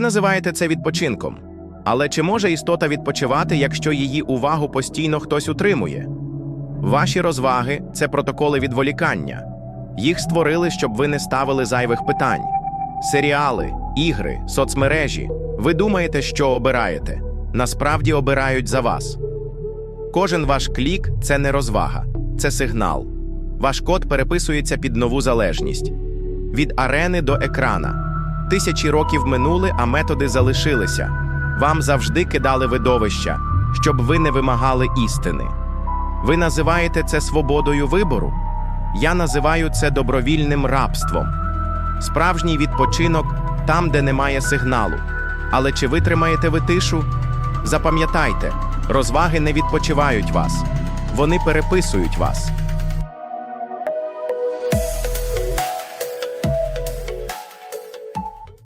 називаєте це відпочинком. Але чи може істота відпочивати, якщо її увагу постійно хтось утримує? Ваші розваги це протоколи відволікання. Їх створили, щоб ви не ставили зайвих питань. Серіали, ігри, соцмережі. Ви думаєте, що обираєте. Насправді обирають за вас. Кожен ваш клік це не розвага, це сигнал. Ваш код переписується під нову залежність. Від арени до екрана. Тисячі років минули, а методи залишилися. Вам завжди кидали видовища, щоб ви не вимагали істини. Ви називаєте це свободою вибору? Я називаю це добровільним рабством. Справжній відпочинок там, де немає сигналу. Але чи витримаєте ви тишу? Запам'ятайте, розваги не відпочивають вас, вони переписують вас.